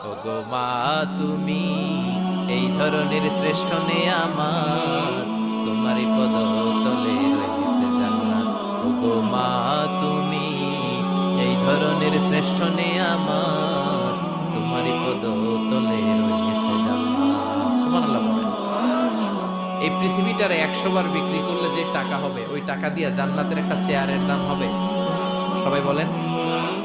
ও মা, তুমি এই ধরনের শ্রেষ্ঠ নেয়ামাত তোমারই পদ তলে রয়েছে জান্নাত। ও মা, তুমি এই ধরনের শ্রেষ্ঠ নেয়ামাত তোমারই পদ তলে রয়েছে জান্নাত। এই পৃথিবীটারে একশো বার বিক্রি করলে যে টাকা হবে, ওই টাকা দিয়ে জান্নাতের একটা চেয়ারের দাম হবে? সবাই বলেন,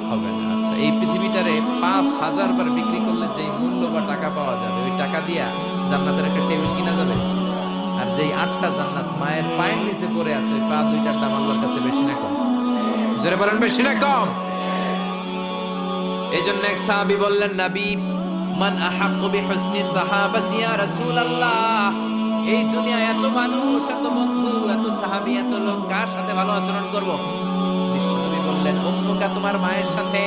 হবে না। আচ্ছা এই পৃথিবীটারে পাঁচ হাজার বার বিক্রি করলে যে মূল্য বা টাকা পাওয়া যাবে, ওই টাকা দিয়া জান্নাতের একটা টেবিল কিনা যাবে? আর যেই আটটা জান্নাত মায়ের পায়ের নিচে পড়ে আছে পা দুইটার দাম আল্লাহর কাছে বেশি না কম। জোরে বলেন, বেশি না কম? এই জন্য এক সাহাবী বললেন, নবী, মান আহাক্কু বিহুসনি সাহাবাতি ইয়া রাসূলুল্লাহ? এই দুনিয়া এত মানুষ, এত বন্ধু, এত সাহাবী, এত লোক, কার সাথে ভালো আচরণ করব? বিশ্বনবী বললেন, উম্মুকা তোমার মায়ের সাথে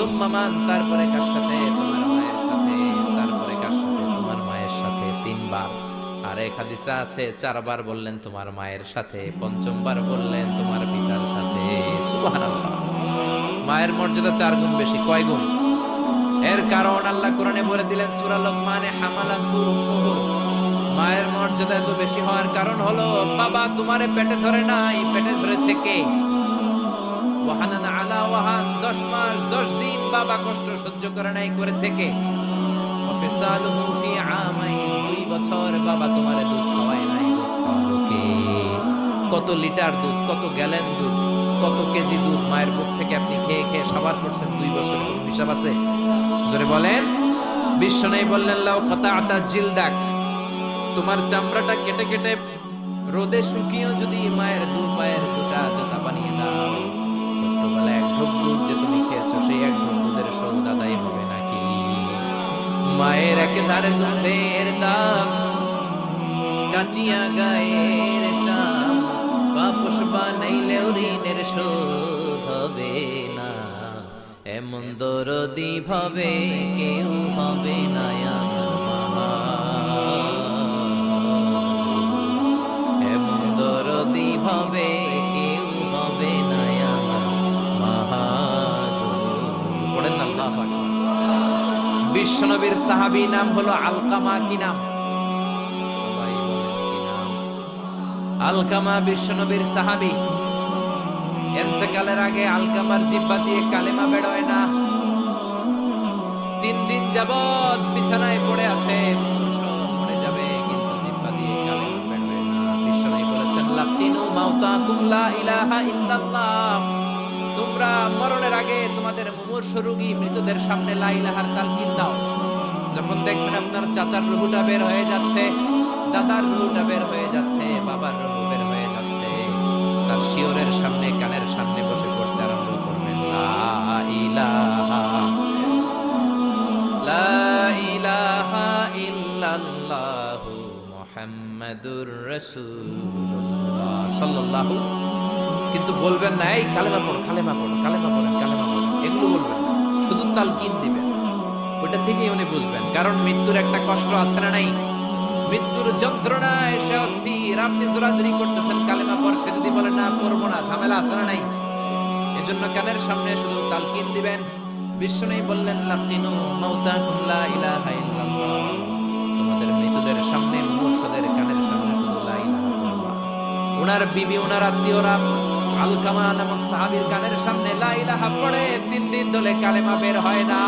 সুম্মা মান তারপরে কার সাথে? তোমার মায়ের সাথে, তারপরে কার সাথে? তোমার মায়ের সাথে তিনবার। আর এক হাদিসে আছে, চারবার বললেন তোমার মায়ের সাথে, পঞ্চমবার বললেন তোমার পিতার সাথে। সুবহানাল্লাহ। মায়ের মর্যাদা চার গুণ বেশি, কয় গুণ? এর কারণ আল্লাহ কোরআনে বলে দিলেন, সূরা লোকমানে হামালাতু উম্মুহু। মায়ের মর্যাদা এত বেশি হওয়ার কারণ হলো, বাবা তোমারে পেটে ধরে নাই, পেটে ধরেছে কে? আলা ওয়াহান 10 মাস 10 দিন কষ্ট সহ্য করে নাই, করেছে দুই বছর বাবা তোমারে দুধ কে? কত লিটার দুধ, কত গ্যালেন দুধ, কত কেজি দুধ মায়ের বুক থেকে আপনি খেয়ে খেয়ে সাবার করছেন, দুই বছর কোনো হিসাব আছে? জোরে বলেন। বিশ্ব নেই বললেন, লাউ আটা জিলদাক, তোমার চামড়াটা কেটে কেটে রোদে শুকিয়েও যদি মায়ের দু পায়ের দুটা জোতা বানিয়ে দাও। দুধ যে তুমি খেয়েছো, সেই এক ঢোক দুধের হবে নাকি? মায়ের একেবারে দুধের দাম, কাটিয়া গায়ের চাম, বাপস বানাইলেও ঋণের শোধ হবে না। এমন দরদি ভাবে কেউ হবে বিশ্বনবীর সাহাবি নাম হলো আলকামা কি নাম? আলকামা বিশ্বনবীর সাহাবি। এতেকালের আগে আলকামার জিব্বা দিয়ে কালেমা বেরোয় না। তিন দিন যাবৎ বিছানায় পড়ে আছে যাবে, কিন্তু ইলাহা ইল্লাল্লাহ। তোমরা মরণের আগে তোমাদের মুমূর্ষ রোগী মৃতদের সামনে লা ইলাহার তালকিন দাও। যখন দেখবেন আপনার চাচার রুহুটা বের হয়ে যাচ্ছে, দাদার রুহুটা বের হয়ে যাচ্ছে, বাবার রুহু বের হয়ে যাচ্ছে, তার শিওরের সামনে, কানের সামনে বসে পড়তে আরম্ভ করবেন। লা ইলাহা লা ইলাহা ইল্লাল্লাহু মুহাম্মাদুর রাসূলুল্লাহ, সাল্লাল্লাহু কিন্তু বলবেন না, এই কালেমা পড়ো কালেমা পড়ো, কালেমা পড়েন কালেমা পড়েন। এগুলো বলবেন। শুধু তালকিন দিবেন। ওটা থেকেই উনি বুঝবেন। কারণ মৃত্যুর একটা কষ্ট আছে না নাই? মৃত্যুর যন্ত্রণায় সে অস্থির। আপনি জোরাজুরি করতেছেন, কালেমা পর সে যদি বলে, না, পড়ব না, ঝামেলা আছে না নাই? এজন্য কানের সামনে শুধু তালকিন দিবেন। বিষ্ণুই বললেন লাকিনু মাউতাকুম লা ইলাহা ইল্লাল্লাহ। তোমাদের মৃতদের সামনে মুমূর্ষদের কানের সামনে শুধু লা ইলাহা পড়বা ওনার বিবি ওনার আত্মীয়রা আলকামা নামক সাহাবীর কানের সামনে লা ইলাহা পড়ে, তিন দিন ধরে কালেমা বের হয় না।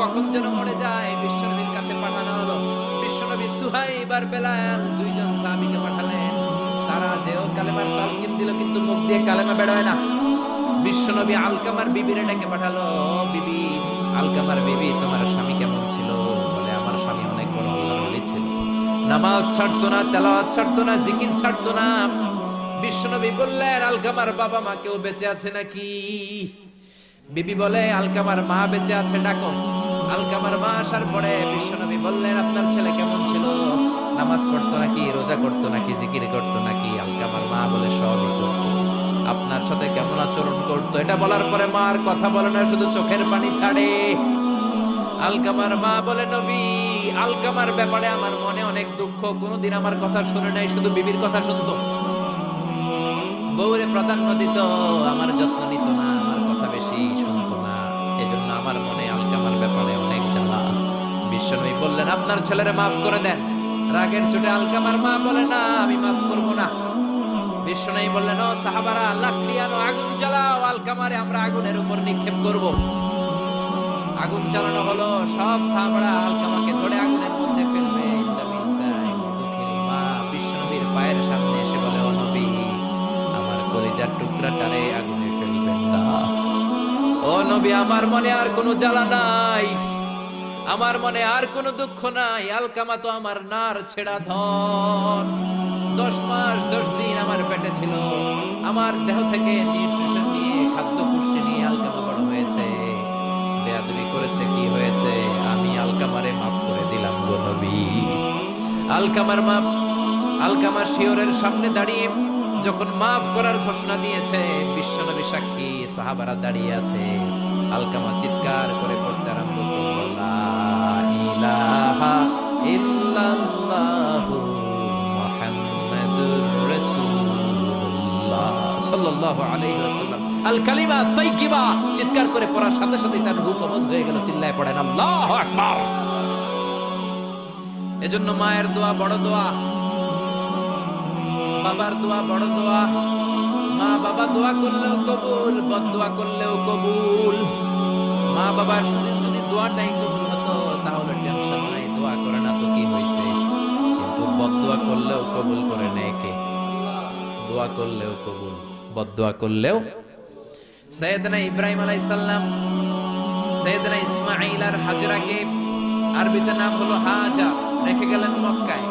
কখন যেন মরে যায়, বিশ্বনবীর কাছে পাঠানো হলো। বিশ্বনবী সুহাইব আর বেলাল দুইজন সাহাবীকে পাঠালেন। তারা যেও কালেমার তালকিন দিল, কিন্তু মুখ দিয়ে কালেমা বেরোয় না। বিশ্বনবী আলকামার বিবিরে ডেকে পাঠালো, বিবি আলকামার বিবি, তোমার স্বামী কেমন ছিল? বলে, আমার স্বামী অনেক বড়, আল্লাহর ওলি ছিল। নামাজ ছাড়তো না, তেলাওয়াত ছাড়তো না, জিকির ছাড়তো না। বিশ্বনবী বললেন আলকামার বাবা মা কেউ বেঁচে আছে নাকি? বিবি বলে আলকামার মা বেঁচে আছে, ডাকো। আলকামার মা আসার পরে বিশ্বনবী বললেন, আপনার ছেলে কেমন ছিল? নামাজ পড়তো নাকি, রোজা করতো নাকি, জিকির করতো নাকি? আলকামার মা বলে, সবই করতো। আপনার সাথে কেমন আচরণ করতো? এটা বলার পরে মার কথা বলে না, শুধু চোখের পানি ছাড়ে। আলকামার মা বলে, নবী আলকামার ব্যাপারে আমার মনে অনেক দুঃখ। কোনোদিন আমার কথা শুনে নাই, শুধু বিবির কথা শুনতো। বউরে প্রাধান্য দিত, আমার যত্ন নিত না, আমার কথা বেশি শুনত না। এজন্য আমার মনে আলকামার ব্যাপারে অনেক জ্বালা। বিশ্বনবী বললেন, আপনার ছেলেরা মাফ করে দেন। রাগের চোটে আলকামার মা বলে, না, আমি মাফ করব না। বিশ্বনবী বললেন, ও সাহাবারা, লাকড়িয়ানো আগুন জ্বালাও, আলকামারে আমরা আগুনের উপর নিক্ষেপ করব। আগুন চালানো হলো, সব সাহাবারা আলকামাকে নবী, আমার মনে আর কোনো জ্বালা নাই। আমার মনে আর কোনো দুঃখ নাই। আলকামা তো আমার নার ছেড়া ধন। দশ মাস, দশ দিন আমার পেটে ছিল। আমার দেহ থেকে নিউট্রিশন নিয়ে, খাদ্য পুষ্টি নিয়ে আলকামা বড় হয়েছে। বেয়াদবি করেছে, কি হয়েছে? আমি আলকামারে মাফ করে দিলাম গো নবী। আলকামার মাপ, আলকামার শিওরের সামনে দাঁড়িয়ে যখন মাফ করার ঘোষণা দিয়েছে, বিশ্বনবী সাক্ষী, সাহাবারা দাঁড়িয়ে আছে। আলকামা চিৎকার করে পড়তে আরম্ভ আল চিৎকার করে পড়ার সাথে সাথে তার রূহ কবজ হয়ে গেল, চিল্লায় পড়েন এজন্য মায়ের দোয়া বড় দোয়া, বাবার দোয়া বড় দোয়া মা বাবা দোয়া করলেও কবুল, বদ দোয়া করলেও কবুল। মা বাবার শুধু যদি দোয়াটাই কবুল হতো, তাহলে টেনশন নাই, দোয়া করে না তো কি হয়েছে? কিন্তু বদ দোয়া করলেও কবুল করে নেয় কে? দোয়া করলেও কবুল, বদ দোয়া করলেও। সৈয়দনা ইব্রাহিম আলাইহিস সালাম সৈয়দনা ইসমাঈল আর হাজরাকে, আরবিতে নাম হলো হাজা, রেখে গেলেন মক্কায়।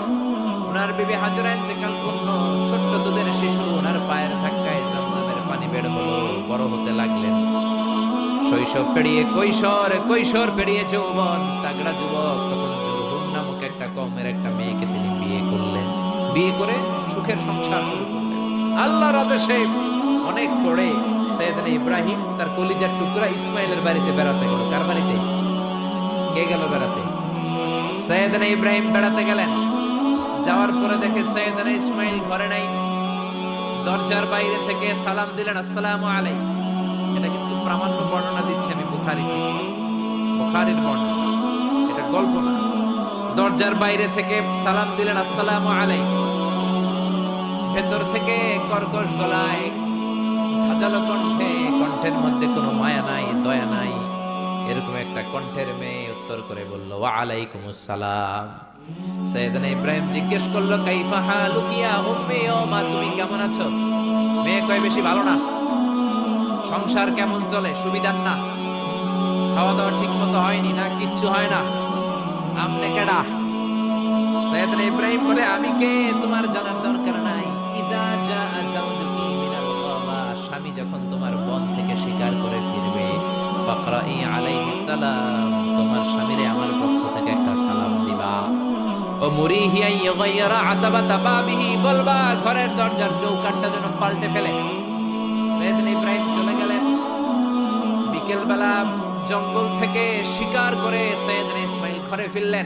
ওনার বিবি হাজরা ইন্তেকাল করল। ছোট্ট দুধের শিশু ওনার পায়ের ধাক্কায় জমজমের পানি বের হলো, বড় হতে লাগলেন। শৈশব পেরিয়ে কৈশোর কৈশোর পেরিয়ে যৌবন। তাগড়া যুবক, তখন জুরহুম নামক একটা কমের একটা মেয়েকে তিনি বিয়ে করলেন। বিয়ে করে সুখের সংসার শুরু করলেন। আল্লাহর আদেশে অনেক পরে সৈয়দনা ইব্রাহিম তার কলিজার টুকরা ইসমাইলের বাড়িতে বেড়াতে গেল। কার বাড়িতে? কে গেল বেড়াতে? সৈয়দনা ইব্রাহিম বেড়াতে গেলেন। যাওয়ার পরে দেখে সৈয়দনা ইসমাইল ঘরে নাই। দরজার বাইরে থেকে সালাম দিলেন, আসসালামু আলাই এটা কিন্তু প্রামাণ্য বর্ণনা দিচ্ছি আমি বুখারি বুখারির বর্ণনা। এটা গল্প না। দরজার বাইরে থেকে সালাম দিলেন, আসসালামু আলাই ভেতর থেকে কর্কশ গলায় ঝাঁঝালো কণ্ঠে, কণ্ঠের মধ্যে কোনো মায়া নাই, দয়া নাই। এরকম একটা কণ্ঠের মেয়ে উত্তর করে বলল, ওয়া আলাইকুম আসসালাম ইব্রাহিম জিজ্ঞেস করল তুমি কেমন আছো? মেয়ে কয়, বেশি ভালো না। সংসার কেমন চলে? সুবিধার না। খাওয়া দাওয়া ঠিক মতো হয়নি না, কিচ্ছু হয় না। আমনে কেডা? সৈয়দনা ইব্রাহিম বলে, আমি কে? তোমার জানার দরকার নাই। স্বামী যখন তোমার বন থেকে শিকার করে ফিরবে, ফাকরাই আলাইহিস সালাম, তোমার স্বামীরে আমার বলবা, ঘরের দরজার চৌকাটটা যেন পাল্টে ফেলে। সৈয়দনা ইব্রাহিম চলে গেলেন। বিকেল বেলা জঙ্গল থেকে শিকার করে সৈয়দনা ইসমাইল ঘরে ফিরলেন।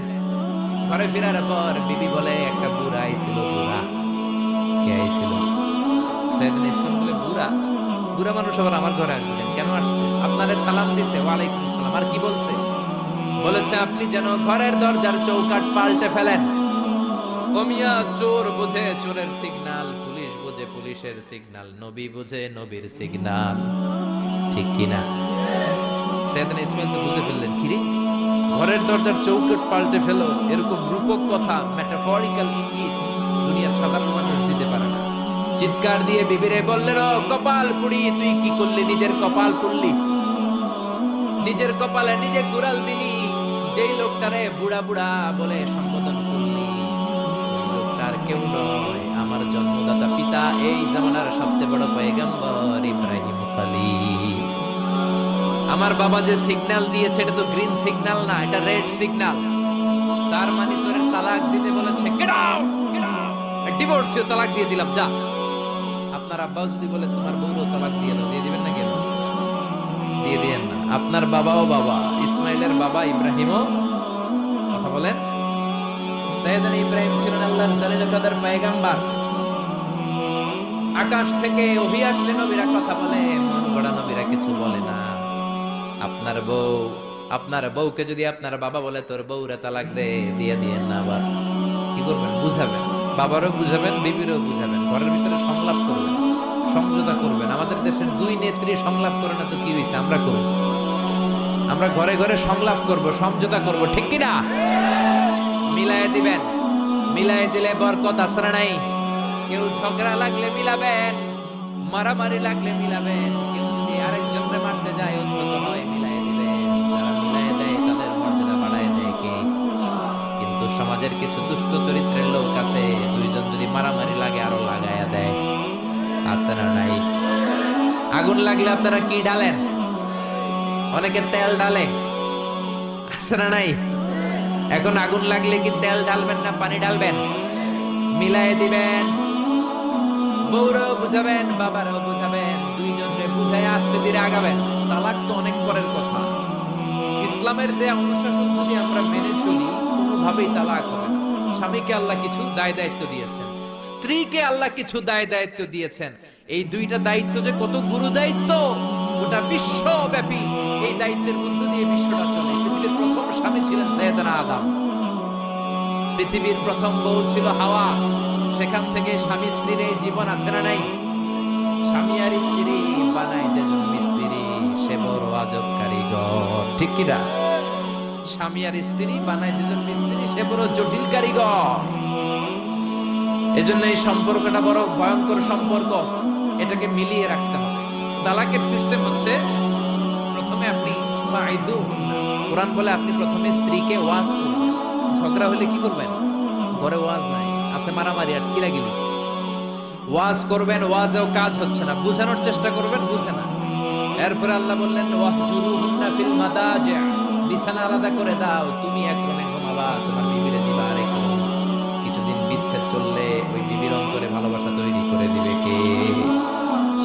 ঘরে ফেরার পর বিবি বলে, একটা বুড়া আইছিল, বুড়া। কে আইছিল? সৈয়দনা ইসমাইল বলে, বুড়া? বুড়া মানুষ আবার আমার ঘরে আসবেন? কেন আসছে? আপনারে সালাম দিছে, ওয়ালাইকুম আসসালাম। আর কি বলছে? বলেছে, আপনি যেন ঘরের দরজার চৌকাট পাল্টে ফেলেন। ওমিয়া চোর বোঝে চোরের সিগন্যাল পুলিশ বোঝে পুলিশের সিগন্যাল নবী বোঝে নবীর সিগন্যাল ঠিক কিনা সৈয়দনা ইসমাইল তো বুঝে ফেললেন কিরে ঘরের দরজার চৌকাট পাল্টে ফেলো, এরকম রূপক কথা মেটাফরিক্যাল ইঙ্গিত দুনিয়ার সাধারণ মানুষ দিতে পারে না। চিৎকার দিয়ে বিবিরে বললেন ও কপাল পুড়ি তুই কি করলি নিজের কপাল পুড়লি? নিজের কপালে নিজে কুড়াল দিলি, যেই লোকটারে বুড়া বুড়া বলে সম্বোধন কেউ নয়। আমার জন্মদাতা পিতা এই জামানার সবচেয়ে বড় পয়গম্বর ইব্রাহিম খলিল আমার বাবা যে সিগন্যাল দিয়েছে, এটা তো গ্রিন সিগন্যাল না, এটা রেড সিগন্যাল তার মানে তোর তালাক দিতে বলেছে গেট আউট ডিভোর্সিও তালাক দিয়ে দিলাম, যা। আপনার আব্বাও যদি বলে, তোমার বউরও তালাক দিয়ে দাও, দিয়ে দিবেন না কেন? দিয়ে দিয়েন না। আপনার বাবাও বাবা, ইসমাইলের বাবা ইব্রাহিমও, কথা বলেন। সৈয়দান ইব্রাহিম ছিলেন আল্লাহর জালিল ব্রাদার পয়গাম্বার। আকাশ থেকে ওহি আসলে নবীরা কথা বলে, মন গড়া নবীরা কিছু বলে না। আপনার বউ, আপনার বউকে যদি আপনার বাবা বলে, তোর বউরে তালাক দে দিয়ে দিয়ে না আবার। কি করবেন? বুঝাবেন? বাবারও বুঝাবেন, বিবিরও বুঝাবেন। ঘরের ভিতরে সংলাপ করবেন, সমঝোতা করবেন। আমাদের দেশের দুই নেত্রী সংলাপ করে না তো কি হয়েছে আমরা করব আমরা ঘরে ঘরে সংলাপ করব, সমঝোতা করব, ঠিক কি না মিলায় দিবেন। মিলায় দিলে বরকত আসরা নাই। কেউ ঝগড়া লাগলে মিলাবেন, মারামারি লাগলে মিলাবেন। কেউ যদি আরেকজনকে মারতে যায় উদ্ধত হয় মিলাই দিবেন। যারা মিলাই দেয়, তাদের মর্যাদা বাড়ায় দেয় কে? কিন্তু সমাজের কিছু দুষ্ট চরিত্রের লোক আছে, দুইজন যদি মারামারি লাগে, আরও লাগায়া দেয়। আছে নাই। আগুন লাগলে আপনারা কি ডালেন? অনেকে তেল ডালে। আছে নাই। এখন আগুন লাগলে কি তেল ঢালবেন না পানি ঢালবেন? মিলাই দিবেন। বউরাও বুঝাবেন, বাবারাও বুঝাবেন দুইজনকে বুঝাই আসতে ধীরে আগাবেন। তালাক তো অনেক পরের কথা। ইসলামের দেয়া অনুশাসন যদি আমরা মেনে চলি, কোনোভাবেই তালাক হবে স্বামীকে আল্লাহ কিছু দায় দায়িত্ব দিয়েছেন। স্ত্রীকে আল্লাহ কিছু দায় দায়িত্ব দিয়েছেন। এই দুইটা দায়িত্ব যে কত গুরু দায়িত্ব গোটা বিশ্বব্যাপী এই দায়িত্বের মধ্য দিয়ে বিশ্বটা চলে। প্রথম স্বামী ছিলেন সৈয়দনা আদম। পৃথিবীর প্রথম বউ ছিল হাওয়া। সেখান থেকে স্বামী স্ত্রীর এই জীবন আছে না নাই। স্বামী আর স্ত্রী বানায় যেজন মিস্ত্রি সে বড় আজব কারিগর। ঠিক কিনা স্বামী আর স্ত্রী বানায় যেজন মিস্ত্রি সে বড় জটিল কারিগর। এজন্য এই সম্পর্কটা বড় ভয়ঙ্কর সম্পর্ক। এটাকে মিলিয়ে রাখতে হবে। তালাকের সিস্টেম হচ্ছে, প্রথমে আপনি ফাইদুহুন্না। কোরআন বলে আপনি প্রথমে স্ত্রীকে ওয়াজ করবেন। ঝগড়া হলে কি করবেন? ঘরে ওয়াজ নাই। আছে মারামারি, আর কি লাগিলি? ওয়াজ করবেন, ওয়াজেও কাজ হচ্ছে না। বুঝানোর চেষ্টা করবেন, বুঝে না। এরপরে আল্লাহ বললেন ওয়াহজুরুহুন্না ফিল মাদাজি। বিছানা আলাদা করে দাও। তুমি এক রুমে ঘুমাবা, তোমার বিবিরে দিবা আরেক। কিছুদিন বিচ্ছেদ চললে ওই বিবির অন্তরে ভালোবাসা তৈরি করে দিবে কে?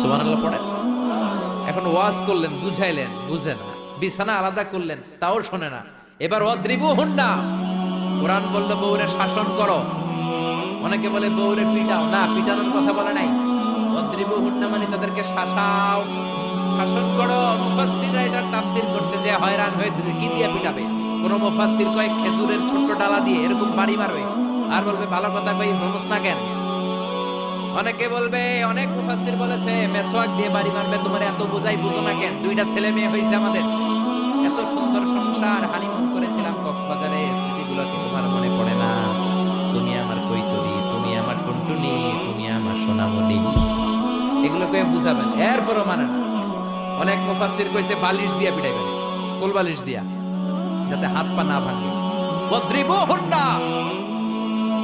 সুবহানাল্লাহ পড়ে এখন ওয়াজ করলেন, বুঝাইলেন, বুঝে না। বিছানা আলাদা করলেন, তাও শোনে না। এবার অদ্রিবু হুন্ডা, কোরআন বলল বউরে শাসন করো। অনেকে বলে বউরে পিটাও। না, পিটানোর কথা বলে নাই। অদ্রিবু হুন্ডা মানে তাদেরকে শাসাও। শাসন করো তাফসীর করতে যে হয়রান হয়েছে যে কি দিয়ে পিটাবে? কোন খেজুরের ছোট্ট ডালা দিয়ে এরকম বাড়ি মারবে? আর বলবে, ভালো কথা কই হনুস না কেন? অনেকে বলবে, অনেক বলেছে দিয়ে বাড়ি মারবে, তোমার এত বোঝাই বুঝো না কেন? দুইটা ছেলে মেয়ে হয়েছে আমাদের। এত সুন্দর সংসার হানিমুন করেছিলাম কক্সবাজারে, স্মৃতিগুলো কি তোমার মনে পড়ে না? তুমি আমার কৈতরি তুমি আমার টুনটুনি, তুমি আমার সোনামণি। এগুলোকে বুঝাবেন, এরপরও মানে না। অনেক মুফাসসির কইছে, বালিশ দিয়া পিটাইবেন। কোল বালিশ দিয়া, যাতে হাত পা না ভাঙে। বদ্রিবু হুন্ডা!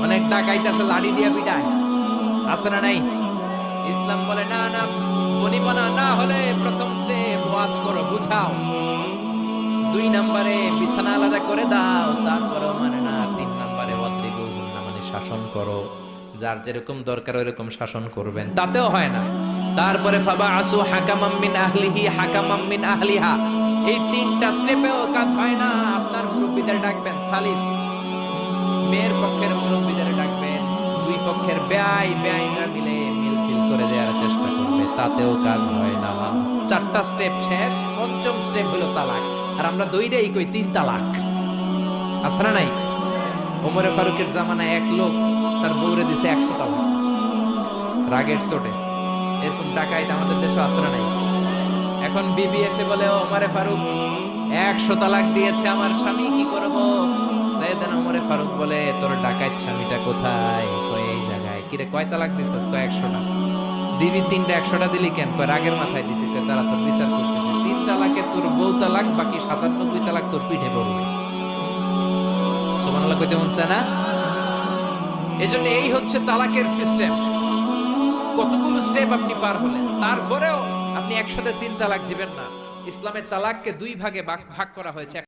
অনেক ডাকাইতাছে, লাড়ি দিয়া পিটায়। আছে না নাই? ইসলাম বলে, না না, বনিবনা না হলে প্রথম স্টেপ ওয়াজ করো, বুঝাও। দুই নম্বরে বিছানা আলাদা করে দাও, তারপরেও মানে না, তিন নম্বরে অদ্রিবু হুন্না মানে শাসন করো। যার যেরকম দরকার, ওইরকম শাসন করবেন। তাতেও হয় না। তারপরে ফাবা আসু হাকামাম মিন আহলিহি, হাকামাম মিন আহলিহা। এই তিনটা স্টেপেও কাজ হয় না, আপনার মুরব্বীদের ডাকবেন সালিস। মেয়ের পক্ষের মুরব্বীদের ডাকবেন। দুই পক্ষের ব্যয় ব্যয়রা মিলে মিলছিল করে দেওয়ার চেষ্টা করবে। তাতেও কাজ হয় না। চারটা স্টেপ শেষ, পঞ্চম স্টেপ হলো তালাক। আর আমরা দইরেই কই তিন তালাক। আছে না নাই? ওমরে ফারুকের জামানায় এক লোক তার বউরে দিছে একশো তালাক। রাগের চোটে। এরকম ডাকাইতে আমাদের দেশে আছে না নাই? এখন বিবি এসে বলে ওমরে ফারুক, একশো তালাক দিয়েছে আমার স্বামী, কি করব? সৈয়দান ওমরে ফারুক বলে, তোর ডাকাইত স্বামীটা কোথায়? কয় এই জায়গায়? কিরে কয় তালাক দিছিস? কয় একশোটা। দিবি তিনটা, একশোটা দিলি কেন? কয়, রাগের মাথায় দিছি। কয় তারা তোর বিচার করতেছে তিন তালাকে তোর বউ তালাক, বাকি সাতানব্বই তালাক তোর পিঠে পড়বে। সোমানাল্লাহ কইতে এই হচ্ছে তালাকের সিস্টেম কতগুলো স্টেপ আপনি পার হলেন, তারপরেও আপনি একসাথে তিন তালাক দিবেন না। ইসলামের তালাককে দুই ভাগ ভাগ করা হয়েছে।